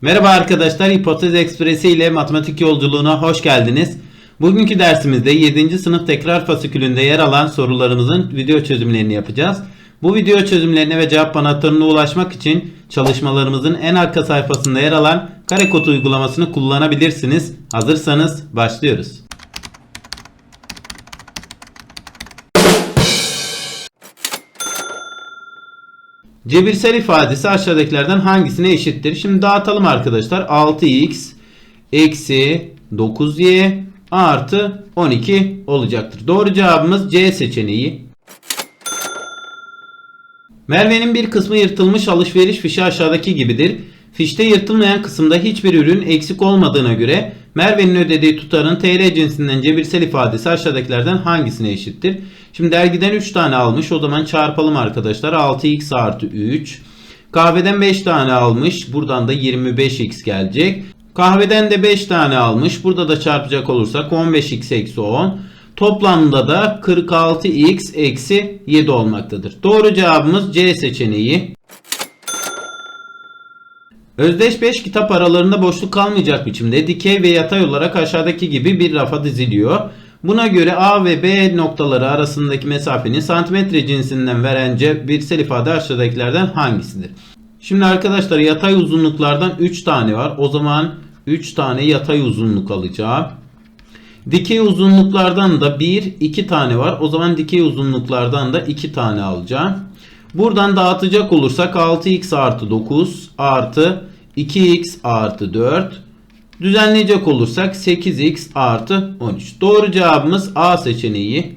Merhaba arkadaşlar, Hipotez Ekspresi ile matematik yolculuğuna hoş geldiniz. Bugünkü dersimizde 7. sınıf tekrar fasikülünde yer alan sorularımızın video çözümlerini yapacağız. Bu video çözümlerine ve cevap anahtarına ulaşmak için çalışmalarımızın en arka sayfasında yer alan karekod uygulamasını kullanabilirsiniz. Hazırsanız başlıyoruz. Cebirsel ifadesi aşağıdakilerden hangisine eşittir? Şimdi dağıtalım arkadaşlar. 6x eksi 9y artı 12 olacaktır. Doğru cevabımız C seçeneği. Merve'nin bir kısmı yırtılmış alışveriş fişi aşağıdaki gibidir. Fişte yırtılmayan kısımda hiçbir ürün eksik olmadığına göre Merve'nin ödediği tutarın TL cinsinden cebirsel ifadesi aşağıdakilerden hangisine eşittir? Şimdi dergiden 3 tane almış. O zaman çarpalım arkadaşlar. 6x artı 3. Kahveden 5 tane almış. Buradan da 25x gelecek. Kahveden de 5 tane almış. Burada da çarpacak olursak 15x eksi 10. Toplamda da 46x eksi 7 olmaktadır. Doğru cevabımız C seçeneği. Özdeş 5 kitap aralarında boşluk kalmayacak biçimde dikey ve yatay olarak aşağıdaki gibi bir rafa diziliyor. Buna göre A ve B noktaları arasındaki mesafenin santimetre cinsinden veren cebirsel ifade aşağıdakilerden hangisidir? Şimdi arkadaşlar yatay uzunluklardan 3 tane var. O zaman 3 tane yatay uzunluk alacağım. Dikey uzunluklardan da 1, 2 tane var. O zaman dikey uzunluklardan da 2 tane alacağım. Buradan dağıtacak olursak 6x artı 9 artı 2x artı 4. Düzenleyecek olursak 8x artı 13. Doğru cevabımız A seçeneği.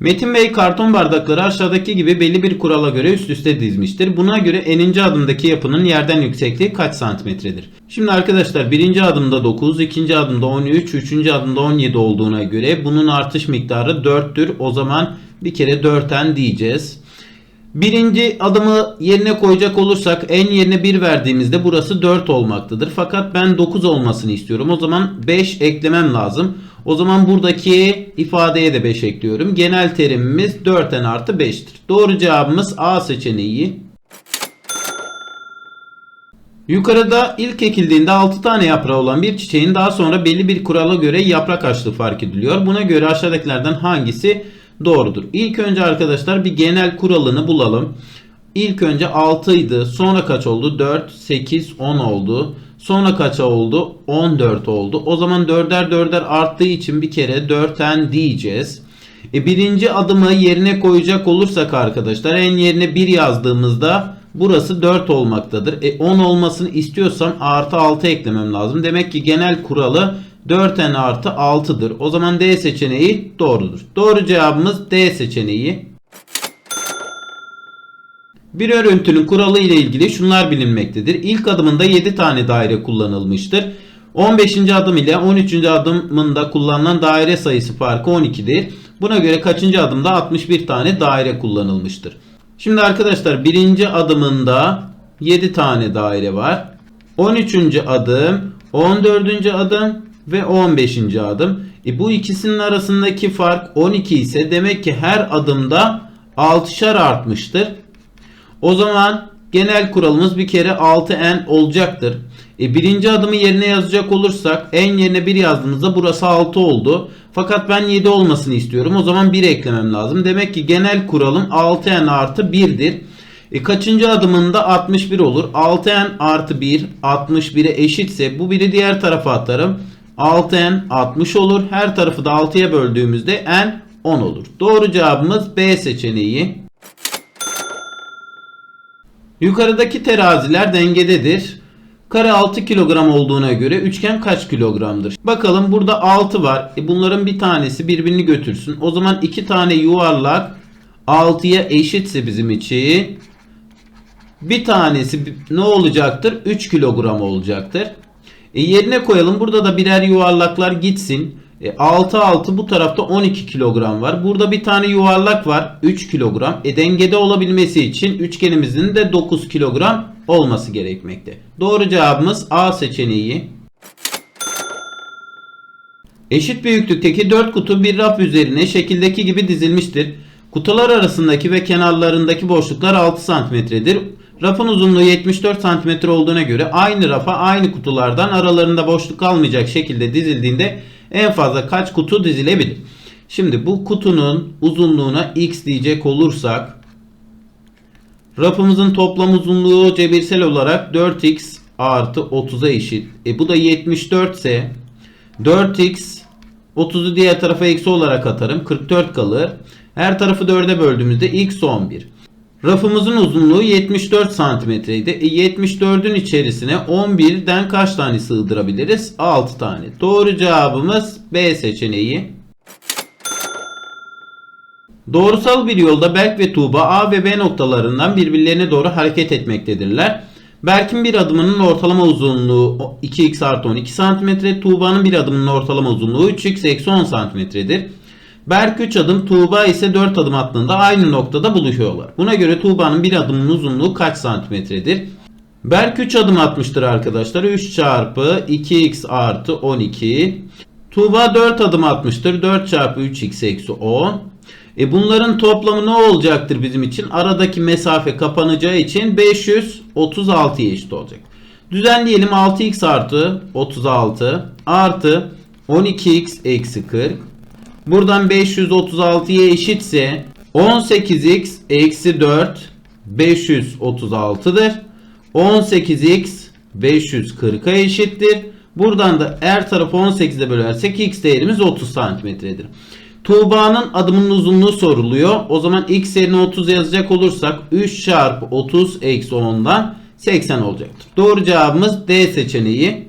Metin Bey karton bardakları aşağıdaki gibi belli bir kurala göre üst üste dizmiştir. Buna göre eninci adımdaki yapının yerden yüksekliği kaç santimetredir? Şimdi arkadaşlar birinci adımda 9, ikinci adımda 13, üçüncü adımda 17 olduğuna göre bunun artış miktarı 4'tür. O zaman bir kere 4'ten diyeceğiz. Birinci adımı yerine koyacak olursak en yerine 1 verdiğimizde burası 4 olmaktadır. Fakat ben 9 olmasını istiyorum. O zaman 5 eklemem lazım. O zaman buradaki ifadeye de 5 ekliyorum. Genel terimimiz 4n artı 5'tir. Doğru cevabımız A seçeneği. Yukarıda ilk ekildiğinde 6 tane yaprağı olan bir çiçeğin daha sonra belli bir kurala göre yaprak açlığı fark ediliyor. Buna göre aşağıdakilerden hangisi doğrudur? İlk önce arkadaşlar bir genel kuralını bulalım. İlk önce 6 idi. Sonra kaç oldu? 4, 8, 10 oldu. Sonra kaça oldu? 14 oldu. O zaman 4'er 4'er arttığı için bir kere 4'en diyeceğiz. E birinci adımı yerine koyacak olursak arkadaşlar en yerine 1 yazdığımızda burası 4 olmaktadır. E 10 olmasını istiyorsam artı 6 eklemem lazım. Demek ki genel kuralı 4n artı 6'dır. O zaman D seçeneği doğrudur. Doğru cevabımız D seçeneği. Bir örüntünün kuralı ile ilgili şunlar bilinmektedir. İlk adımında 7 tane daire kullanılmıştır. 15. adım ile 13. adımında kullanılan daire sayısı farkı 12'dir. Buna göre kaçıncı adımda 61 tane daire kullanılmıştır. Şimdi arkadaşlar birinci adımında 7 tane daire var. 13. adım, 14. adım ve 15. adım. E bu ikisinin arasındaki fark 12 ise demek ki her adımda 6'şar artmıştır. O zaman genel kuralımız bir kere 6n olacaktır. E, birinci adımı yerine yazacak olursak en yerine 1 yazdığımızda burası 6 oldu. Fakat ben 7 olmasını istiyorum. O zaman 1 eklemem lazım. Demek ki genel kuralım 6n artı 1'dir. E, kaçıncı adımında 61 olur. 6n artı 1 61'e eşitse bu 1'i diğer tarafa atarım. 6n 60 olur. Her tarafı da 6'ya böldüğümüzde n 10 olur. Doğru cevabımız B seçeneği. Yukarıdaki teraziler dengededir. Kare 6 kilogram olduğuna göre üçgen kaç kilogramdır? Bakalım burada 6 var. E bunların bir tanesi birbirini götürsün. O zaman iki tane yuvarlak 6'ya eşitse bizim için bir tanesi ne olacaktır? 3 kilogram olacaktır. E yerine koyalım. Burada da birer yuvarlaklar gitsin. E 6 6 bu tarafta 12 kilogram var. Burada bir tane yuvarlak var 3 kilogram. E dengede olabilmesi için üçgenimizin de 9 kilogram olması gerekmekte. Doğru cevabımız A seçeneği. Eşit büyüklükteki 4 kutu bir raf üzerine şekildeki gibi dizilmiştir. Kutular arasındaki ve kenarlarındaki boşluklar 6 santimetredir. Rafın uzunluğu 74 cm olduğuna göre aynı rafa aynı kutulardan aralarında boşluk kalmayacak şekilde dizildiğinde en fazla kaç kutu dizilebilir? Şimdi bu kutunun uzunluğuna x diyecek olursak rafımızın toplam uzunluğu cebirsel olarak 4x artı 30'a eşit. E bu da 74 ise 4x 30'u diğer tarafa eksi olarak atarım. 44 kalır. Her tarafı 4'e böldüğümüzde x 11. Rafımızın uzunluğu 74 santimetreydi. E 74'ün içerisine 11'den kaç tane sığdırabiliriz? 6 tane. Doğru cevabımız B seçeneği. Doğrusal bir yolda Berk ve Tuğba A ve B noktalarından birbirlerine doğru hareket etmektedirler. Berk'in bir adımının ortalama uzunluğu 2x artı 12 cm. Tuğba'nın bir adımının ortalama uzunluğu 3x eksi 10 cm'dir. Berk 3 adım, Tuğba ise 4 adım attığında aynı noktada buluşuyorlar. Buna göre Tuğba'nın bir adımının uzunluğu kaç santimetredir? Berk 3 adım atmıştır arkadaşlar. 3 çarpı 2x artı 12. Tuğba 4 adım atmıştır. 4 çarpı 3x eksi 10. E bunların toplamı ne olacaktır bizim için? Aradaki mesafe kapanacağı için 536'ya eşit olacak. Düzenleyelim 6x artı 36 artı 12x eksi 40. Buradan 536'ya eşitse 18x eksi 4 536'dır. 18x 540'a eşittir. Buradan da her tarafı 18'e bölersek x değerimiz 30 santimetredir. Tuğba'nın adımının uzunluğu soruluyor. O zaman x yerine 30 yazacak olursak 3 çarpı 30 eksi 10'dan 80 olacaktır. Doğru cevabımız D seçeneği.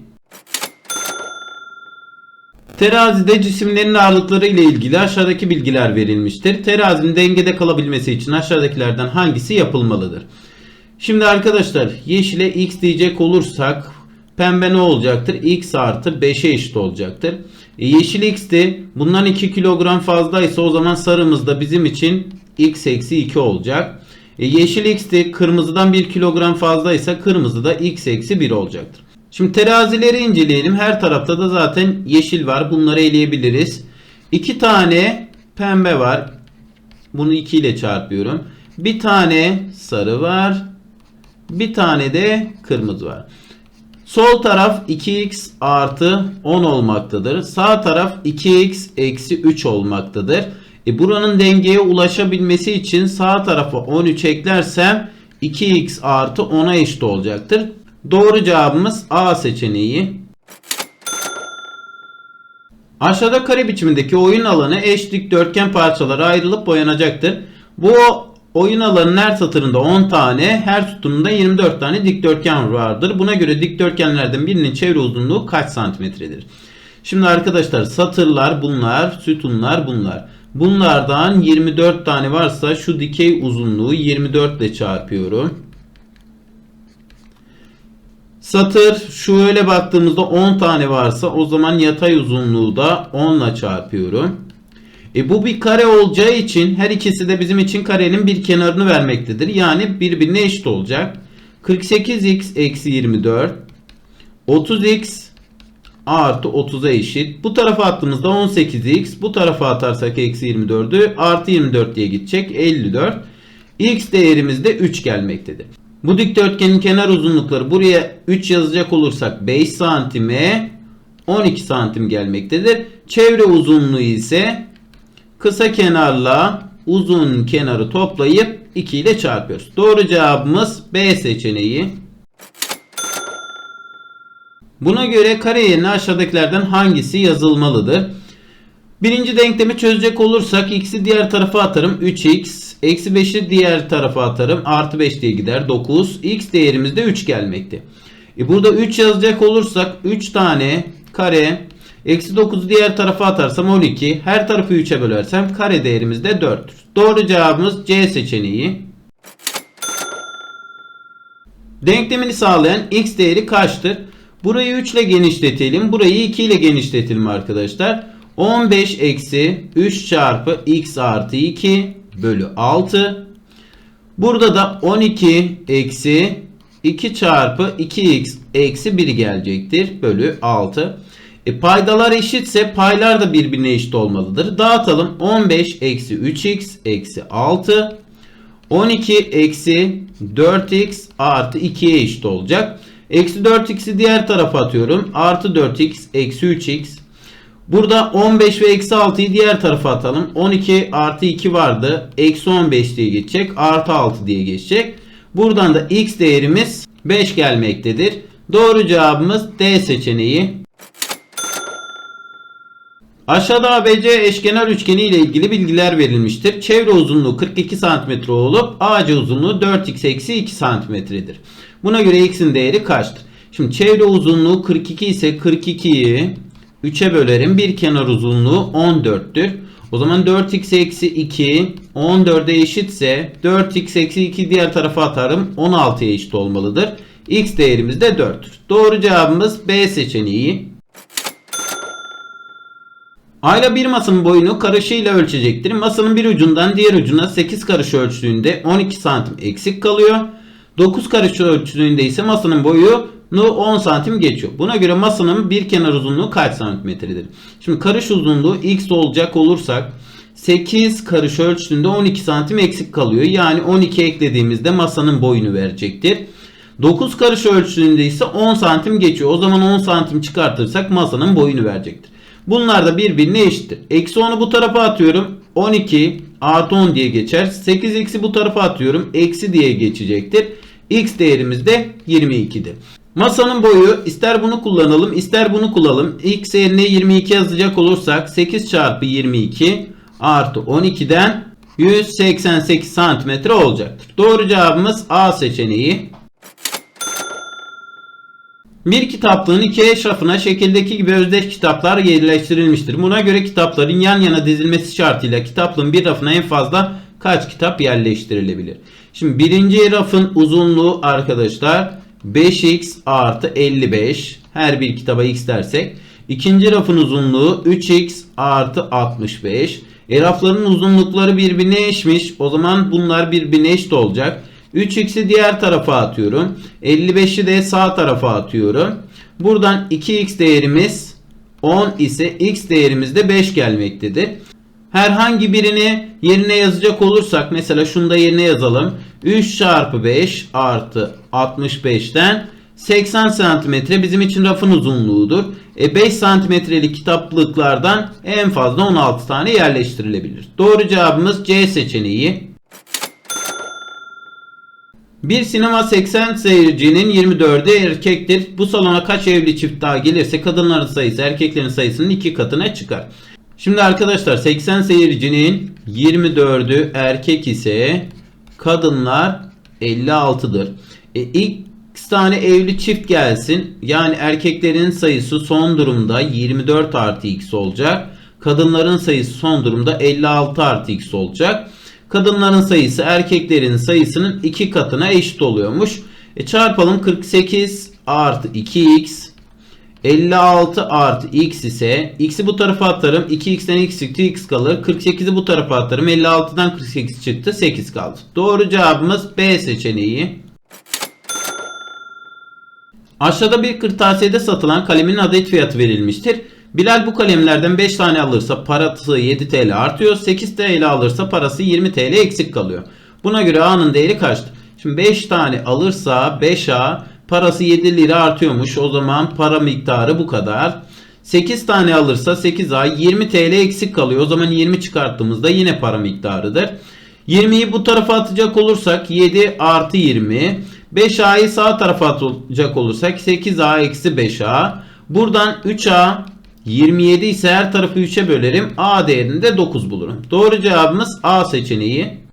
Terazide cisimlerin ağırlıkları ile ilgili aşağıdaki bilgiler verilmiştir. Terazinin dengede kalabilmesi için aşağıdakilerden hangisi yapılmalıdır? Şimdi arkadaşlar yeşile x diyecek olursak pembe ne olacaktır? x artı 5'e eşit olacaktır. E, yeşil x'ti. Bundan 2 kilogram fazlaysa o zaman sarımız da bizim için x eksi 2 olacak. E, yeşil x'ti. Kırmızıdan 1 kilogram fazlaysa kırmızı da x eksi 1 olacaktır. Şimdi terazileri inceleyelim. Her tarafta da zaten yeşil var. Bunları eleyebiliriz. 2 tane pembe var. Bunu 2 ile çarpıyorum. Bir tane sarı var. Bir tane de kırmızı var. Sol taraf 2x artı 10 olmaktadır. Sağ taraf 2x eksi 3 olmaktadır. E buranın dengeye ulaşabilmesi için sağ tarafa 13 eklersem 2x artı 10'a eşit olacaktır. Doğru cevabımız A seçeneği. Aşağıda kare biçimindeki oyun alanı eş dikdörtgen parçalara ayrılıp boyanacaktır. Bu oyun alanının her satırında 10 tane, her sütununda 24 tane dikdörtgen vardır. Buna göre dikdörtgenlerden birinin çevre uzunluğu kaç santimetredir? Şimdi arkadaşlar satırlar bunlar, sütunlar bunlar. Bunlardan 24 tane varsa şu dikey uzunluğu 24 ile çarpıyorum. Satır şöyle baktığımızda 10 tane varsa o zaman yatay uzunluğu da 10 ile çarpıyorum. E bu bir kare olacağı için her ikisi de bizim için karenin bir kenarını vermektedir. Yani birbirine eşit olacak. 48x eksi 24 30x artı 30'a eşit. Bu tarafa attığımızda 18x. Bu tarafa atarsak eksi 24'ü artı 24 diye gidecek. 54. X değerimiz de 3 gelmektedir. Bu dikdörtgenin kenar uzunlukları buraya 3 yazacak olursak 5 santime 12 santim gelmektedir. Çevre uzunluğu ise kısa kenarla uzun kenarı toplayıp 2 ile çarpıyoruz. Doğru cevabımız B seçeneği. Buna göre kare yerine aşağıdakilerden hangisi yazılmalıdır? Birinci denklemi çözecek olursak x'i diğer tarafa atarım 3x. Eksi 5'i diğer tarafa atarım. Artı 5 diye gider 9. x değerimiz de 3 gelmekte. E burada 3 yazacak olursak 3 tane kare Eksi 9'u diğer tarafa atarsam 12. Her tarafı 3'e bölersem kare değerimiz de 4'tür. Doğru cevabımız C seçeneği. Denklemini sağlayan x değeri kaçtır? Burayı 3 ile genişletelim. Burayı 2 ile genişletelim arkadaşlar. 15 eksi 3 çarpı x artı 2 bölü 6. Burada da 12 eksi 2 çarpı 2x eksi 1 gelecektir. Bölü 6. E paydalar eşitse paylar da birbirine eşit olmalıdır. Dağıtalım. 15 eksi 3x eksi 6. 12 eksi 4x artı 2'ye eşit olacak. Eksi 4x'i diğer tarafa atıyorum. Artı 4x eksi 3x. Burada 15 ve eksi 6'yı diğer tarafa atalım. 12 artı 2 vardı. Eksi 15 diye geçecek. Artı 6 diye geçecek. Buradan da x değerimiz 5 gelmektedir. Doğru cevabımız D seçeneği. Aşağıda ABC eşkenar üçgeni ile ilgili bilgiler verilmiştir. Çevre uzunluğu 42 cm olup AC uzunluğu 4x eksi 2 cm'dir. Buna göre x'in değeri kaçtır? Şimdi çevre uzunluğu 42 ise 42'yi 3'e bölerim. Bir kenar uzunluğu 14'tür. O zaman 4x eksi 2 14'e eşitse 4x eksi 2 diğer tarafa atarım. 16'ya eşit olmalıdır. x değerimiz de 4'tür. Doğru cevabımız B seçeneği. Ayla bir masanın boyunu karışıyla ölçecektir. Masanın bir ucundan diğer ucuna 8 karış ölçtüğünde 12 santim eksik kalıyor. 9 karış ölçtüğünde ise masanın boyunu 10 santim geçiyor. Buna göre masanın bir kenar uzunluğu kaç santimetredir? Şimdi karış uzunluğu x olacak olursak 8 karış ölçtüğünde 12 santim eksik kalıyor. Yani 12 eklediğimizde masanın boyunu verecektir. 9 karış ölçtüğünde ise 10 santim geçiyor. O zaman 10 santim çıkartırsak masanın boyunu verecektir. Bunlar da birbirine eşittir. Eksi 10'u bu tarafa atıyorum. 12 artı 10 diye geçer. 8 eksi bu tarafa atıyorum. Eksi diye geçecektir. X değerimiz de 22'dir. Masanın boyu ister bunu kullanalım ister bunu kullanalım. X yerine 22 yazacak olursak 8 çarpı 22 artı 12'den 188 santimetre olacaktır. Doğru cevabımız A seçeneği. Bir kitaplığın iki eşrafına şekildeki gibi özdeş kitaplar yerleştirilmiştir. Buna göre kitapların yan yana dizilmesi şartıyla kitaplığın bir rafına en fazla kaç kitap yerleştirilebilir? Şimdi birinci rafın uzunluğu arkadaşlar 5x artı 55. Her bir kitaba x dersek. İkinci rafın uzunluğu 3x artı 65. E rafların uzunlukları birbirine eşmiş. O zaman bunlar birbirine eşit olacak. 3x'i diğer tarafa atıyorum. 55'i de sağ tarafa atıyorum. Buradan 2x değerimiz 10 ise x değerimiz de 5 gelmektedir. Herhangi birini yerine yazacak olursak mesela şunu da yerine yazalım. 3 çarpı 5 artı 65'ten 80 santimetre bizim için rafın uzunluğudur. E 5 santimetrelik kitaplıklardan en fazla 16 tane yerleştirilebilir. Doğru cevabımız C seçeneği. Bir sinema 80 seyircinin 24'ü erkektir. Bu salona kaç evli çift daha gelirse kadınların sayısı erkeklerin sayısının iki katına çıkar. Şimdi arkadaşlar 80 seyircinin 24'ü erkek ise kadınlar 56'dır. E, x tane evli çift gelsin. Yani erkeklerin sayısı son durumda 24 artı x olacak. Kadınların sayısı son durumda 56 artı x olacak. Kadınların sayısı erkeklerin sayısının iki katına eşit oluyormuş. E çarpalım 48 artı 2x 56 artı x ise x'i bu tarafa atarım. 2x'ten x çıktı x kalır. 48'i bu tarafa atarım. 56'dan 48 çıktı 8 kaldı. Doğru cevabımız B seçeneği. Aşağıda bir kırtasiyede satılan kalemin adet fiyatı verilmiştir. Bilal bu kalemlerden 5 tane alırsa parası 7 TL artıyor. 8 TL alırsa parası 20 TL eksik kalıyor. Buna göre A'nın değeri kaçtır? Şimdi 5 tane alırsa 5A parası 7 lira artıyormuş. O zaman para miktarı bu kadar. 8 tane alırsa 8A 20 TL eksik kalıyor. O zaman 20 çıkarttığımızda yine para miktarıdır. 20'yi bu tarafa atacak olursak 7 artı 20. 5A'yı sağ tarafa atacak olursak 8A eksi 5A. Buradan 3A 27 ise her tarafı 3'e bölerim. A değerini de 9 bulurum. Doğru cevabımız A seçeneği.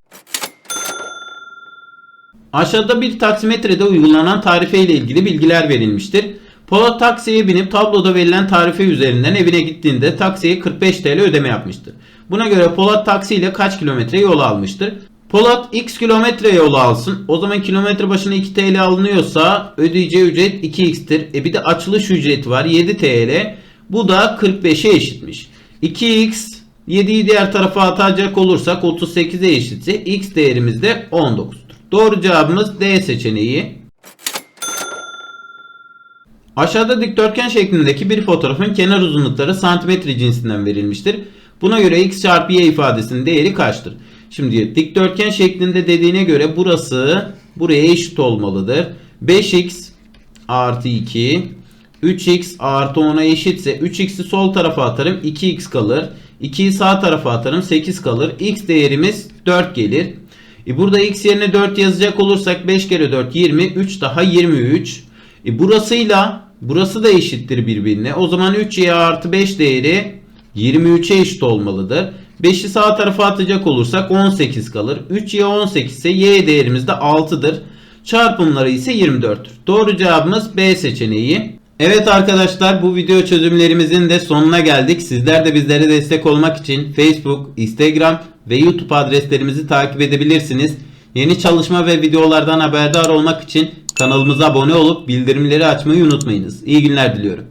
Aşağıda bir taksimetrede uygulanan tarife ile ilgili bilgiler verilmiştir. Polat taksiye binip tabloda verilen tarife üzerinden evine gittiğinde taksiye 45 TL ödeme yapmıştır. Buna göre Polat taksi ile kaç kilometre yol almıştır? Polat x kilometre yol alsın. O zaman kilometre başına 2 TL alınıyorsa ödeyeceği ücret 2x'tir. E bir de açılış ücreti var 7 TL. Bu da 45'e eşitmiş. 2x 7'yi diğer tarafa atacak olursak 38'e eşitse x değerimiz de 19'dur. Doğru cevabımız D seçeneği. Aşağıda dikdörtgen şeklindeki bir fotoğrafın kenar uzunlukları santimetre cinsinden verilmiştir. Buna göre x çarpı y ifadesinin değeri kaçtır? Şimdi dikdörtgen şeklinde dediğine göre burası buraya eşit olmalıdır. 5x artı 2 3x artı 10'a eşitse 3x'i sol tarafa atarım 2x kalır. 2'yi sağ tarafa atarım 8 kalır. x değerimiz 4 gelir. E burada x yerine 4 yazacak olursak 5 kere 4 20 3 daha 23. E burasıyla burası da eşittir birbirine. O zaman 3y artı 5 değeri 23'e eşit olmalıdır. 5'i sağ tarafa atacak olursak 18 kalır. 3y 18 ise y değerimiz de 6'dır. Çarpımları ise 24'tür. Doğru cevabımız B seçeneği. Evet arkadaşlar bu video çözümlerimizin de sonuna geldik. Sizler de bizlere destek olmak için Facebook, Instagram ve YouTube adreslerimizi takip edebilirsiniz. Yeni çalışma ve videolardan haberdar olmak için kanalımıza abone olup bildirimleri açmayı unutmayınız. İyi günler diliyorum.